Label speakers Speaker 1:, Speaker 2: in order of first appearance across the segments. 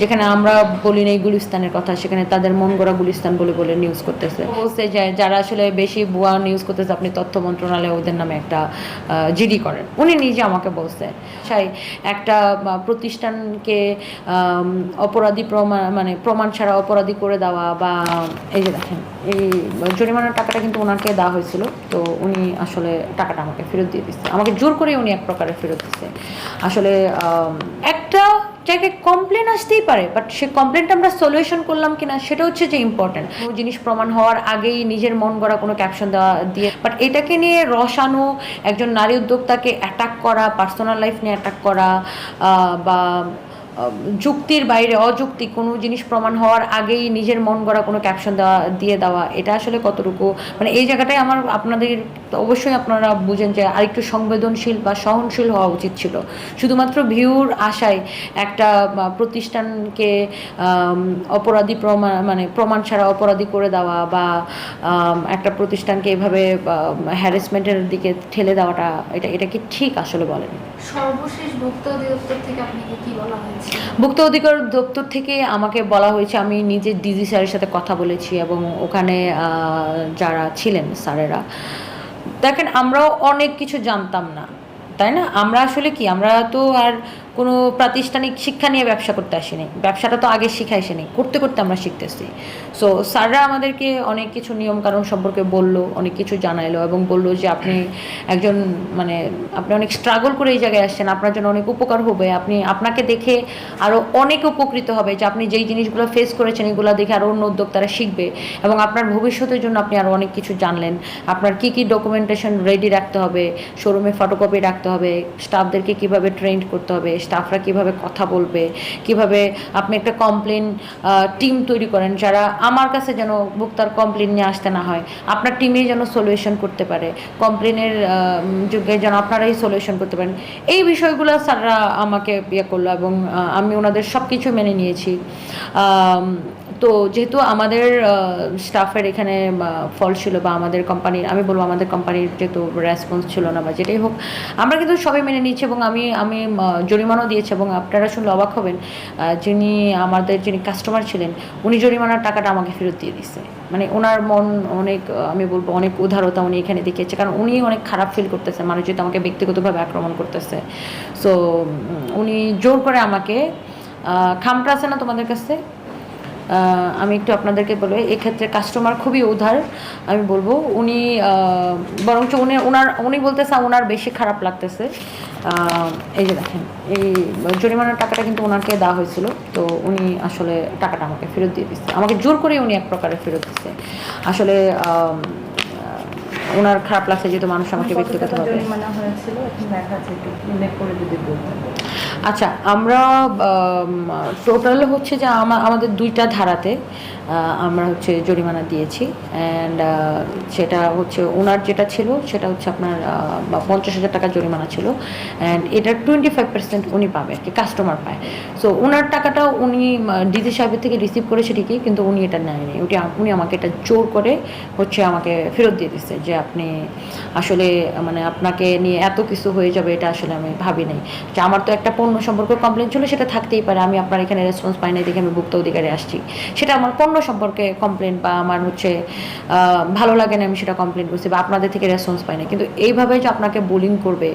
Speaker 1: যেখানে আমরা বলি নেই গুলিস্তানের কথা সেখানে তাদের মন গড়া গুলিস্তান বলে বলে নিউজ করতেছে। বলছে যে যারা আসলে বেশি ভুয়া নিউজ করতেছে আপনি তথ্য মন্ত্রণালয়ে ওদের নামে একটা জিডি করেন। উনি নিজে আমাকে বলছে সাই একটা প্রতিষ্ঠানকে অপরাধী প্রমাণ মানে প্রমাণ ছাড়া অপরাধী করে দেওয়া বা এই যে দেখেন এই জরিমানার টাকাটা কিন্তু ওনাকে দেওয়া হয়েছিল তো উনি আসলে টাকাটা আমাকে ফেরত দিয়ে দিচ্ছে। আমাকে জোর করে উনি এক প্রকারে ফেরত দিচ্ছে। আসলে আম, জায়গায় কমপ্লেন আসতেই পারে বাট সে কমপ্লেনটা আমরা সলিউশন করলাম কিনা সেটা হচ্ছে যে ইম্পর্টেন্ট কোনো জিনিস প্রমাণ হওয়ার আগেই নিজের মন গড়া কোনো ক্যাপশন দেওয়া দিয়ে বাট এটাকে নিয়ে রসানো একজন নারী উদ্যোক্তাকে অ্যাটাক করা পার্সোনাল লাইফ নিয়ে অ্যাটাক করা বা যুক্তির বাইরে, অযুক্তি, কোনো জিনিস প্রমাণ হওয়ার আগেই নিজের মন গড়া কোনো ক্যাপশন দেওয়া, দিয়ে দেওয়া, এটা আসলে কতটুকু? মানে এই জায়গাটায় আমার, আপনাদের অবশ্যই আপনারা বুঝেন যে আরেকটু সংবেদনশীল বা সহনশীল হওয়া উচিত ছিল। শুধুমাত্র ভিউর আশায় একটা প্রতিষ্ঠানকে অপরাধী প্রমাণ মানে প্রমাণ ছাড়া অপরাধী করে দেওয়া বা একটা প্রতিষ্ঠানকে এভাবে হ্যারাসমেন্টের দিকে ঠেলে দেওয়াটা, এটা এটা কি ঠিক আসলে বলেন?
Speaker 2: সর্বশেষ ভোক্তা থেকে আপনাকে কি বলা হয়েছে?
Speaker 1: ভুক্ত অধিকার দপ্তর থেকে আমাকে বলা হয়েছে, আমি নিজে ডিজি স্যারের সাথে কথা বলেছি এবং ওখানে যারা ছিলেন স্যারেরা, দেখেন আমরাও অনেক কিছু জানতাম না, তাই না? আমরা আসলে কি, আমরা তো আর কোনো প্রাতিষ্ঠানিক শিক্ষা নিয়ে ব্যবসা করতে আসেনি। ব্যবসাটা তো আগে শিখাইছিনি করতে করতে আমরা শিখতেছি। সো স্যাররা আমাদেরকে অনেক কিছু নিয়মকানুন সম্পর্কে বলল, অনেক কিছু জানাইলো এবং বলল যে আপনি একজন মানে আপনি অনেক স্ট্রাগল করে এই জায়গায় আসছেন, আপনার জন্য অনেক উপকার হবে। আপনি, আপনাকে দেখে আরও অনেক উপকৃত হবে যে আপনি যেই জিনিসগুলো ফেস করেছেন, এগুলো দেখে আরও অন্য উদ্যোক্তারা শিখবে এবং আপনার ভবিষ্যতের জন্য আপনি আরও অনেক কিছু জানলেন। আপনার কি কি ডকুমেন্টেশন রেডি রাখতে হবে? শোরুমে ফটোকপি রাখতে হবে। স্টাফদেরকে কীভাবে ট্রেন্ড করতে হবে? স্টাফরা কীভাবে কথা বলবে, কীভাবে আপনি একটা কমপ্লেন টিম তৈরি করেন, যারা আমার কাছে যেন ভোক্তার কমপ্লেন নিয়ে আসতে না হয়, আপনার টিমে যেন সলিউশন করতে পারে কমপ্লেনের যুগে যেন আপনারাই সলিউশন করতে পারেন। এই বিষয়গুলো স্যাররা আমাকে ইয়ে করল এবং আমি ওনাদের সব কিছু মেনে নিয়েছি। তো যেহেতু আমাদের স্টাফের এখানে ফল ছিল বা আমাদের কোম্পানির আমি বলব আমাদের কোম্পানির যেহেতু রেসপন্স ছিল না বা যেটাই হোক, আমরা কিন্তু সবাই মেনে নিয়েছি এবং আমি আমি জরিমানাও দিয়েছি এবং আপনারা শুনলে অবাক হবেন যিনি আমাদের, যিনি কাস্টমার ছিলেন, উনি জরিমানার টাকাটা আমাকে ফেরত দিয়ে দিচ্ছে মানে ওনার মন অনেক, আমি বলব অনেক উদারতা উনি এখানে দেখিয়েছে, কারণ উনি অনেক খারাপ ফিল করতেছে, মানুষ যেহেতু আমাকে ব্যক্তিগতভাবে আক্রমণ করতেছে। সো উনি জোর করে আমাকে খামটা আছে না তোমাদের কাছে? আমি একটু আপনাদেরকে বলব এক্ষেত্রে কাস্টমার খুবই উদার, আমি বলব। উনি বরঞ্চ উনি ওনার উনি বলতেছে ওনার বেশি খারাপ লাগতেছে। এই যে দেখেন, এই জরিমানার টাকাটা কিন্তু ওনাকে দেওয়া হয়েছিল, তো উনি আসলে টাকাটা আমাকে ফেরত দিয়ে দিচ্ছে। আমাকে জোর করে উনি এক প্রকারে ফেরত দিচ্ছে। আসলে ওনার খারাপ লাগছে যেহেতু মানুষ আমাকে ব্যক্তিগতভাবে আচ্ছা আমরা টোটাল হচ্ছে যে আমা- আমাদের দুইটা ধারাতে আমরা হচ্ছে জরিমানা দিয়েছি। অ্যান্ড সেটা হচ্ছে ওনার যেটা ছিল সেটা হচ্ছে আপনার পঞ্চাশ হাজার টাকা জরিমানা ছিল। অ্যান্ড এটার টোয়েন্টি ফাইভ পার্সেন্ট উনি পাবে আর কি কাস্টমার পায়। সো ওনার টাকাটা উনি ডিজি সাহেবের থেকে রিসিভ করেছে ঠিকই কিন্তু উনি এটা নেয়নি। উনি আমাকে এটা জোর করে হচ্ছে আমাকে ফেরত দিয়ে দিচ্ছে যে আপনি আসলে মানে আপনাকে নিয়ে এত কিছু হয়ে যাবে, এটা আসলে আমি ভাবি নাই। যে আমার তো একটা পণ্য সম্পর্কে কমপ্লেন ছিল, সেটা থাকতেই পারে। আমি আপনার এখানে রেসপন্স পাই নাই দেখে আমি ভুক্ত অধিকারে আসছি। সেটা আমার পণ্য সম্পর্কে কমপ্লেন বা আমার হচ্ছে ভালো লাগে না আমি সেটা কমপ্লেন করছি বা আপনাদের থেকে রেসপন্স পাই না কিন্তু এইভাবে যে আপনাকে বোলিং করবে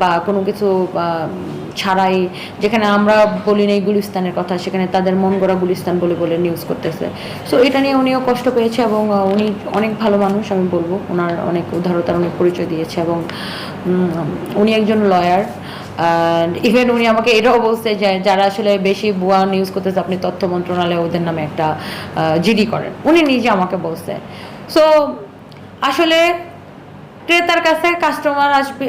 Speaker 1: বা কোনো কিছু ছাড়াই, যেখানে আমরা বলি নেই গুলিস্তানের কথা, সেখানে তাদের মন গড়া গুলিস্তান বলে বলে নিউজ করতেছে। সো এটা নিয়ে উনিও কষ্ট পেয়েছে এবং উনি অনেক ভালো মানুষ আমি বলব। ওনার অনেক উদারতার অনেক পরিচয় দিয়েছে এবং উনি একজন লয়ার অ্যান্ড ইভেন উনি আমাকে এটাও বলছে যে যারা আসলে বেশি বুয়া নিউজ করতেছে, আপনি তথ্য মন্ত্রণালয়ে ওদের নামে একটা জিডি করেন। উনি নিজে আমাকে বলছে। সো আসলে ক্রেতার কাছে কাস্টমার আসবে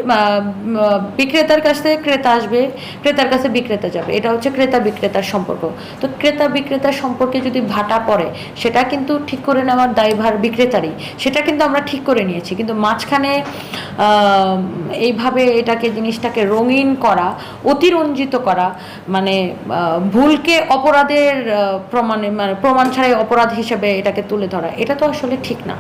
Speaker 1: বিক্রেতার কাছে ক্রেতা আসবে, ক্রেতার কাছে বিক্রেতা যাবে। এটা হচ্ছে ক্রেতা বিক্রেতার সম্পর্ক। তো ক্রেতা বিক্রেতার সম্পর্কে যদি ভাটা পড়ে, সেটা কিন্তু ঠিক করে নেওয়ার দায়ভার বিক্রেতারই। সেটা কিন্তু আমরা ঠিক করে নিয়েছি। কিন্তু মাঝখানে এইভাবে এটাকে, জিনিসটাকে রঙিন করা, অতিরঞ্জিত করা মানে ভুলকে অপরাধের প্রমাণে মানে প্রমাণ ছাড়াই অপরাধ হিসেবে এটাকে তুলে ধরা, এটা তো আসলে ঠিক না।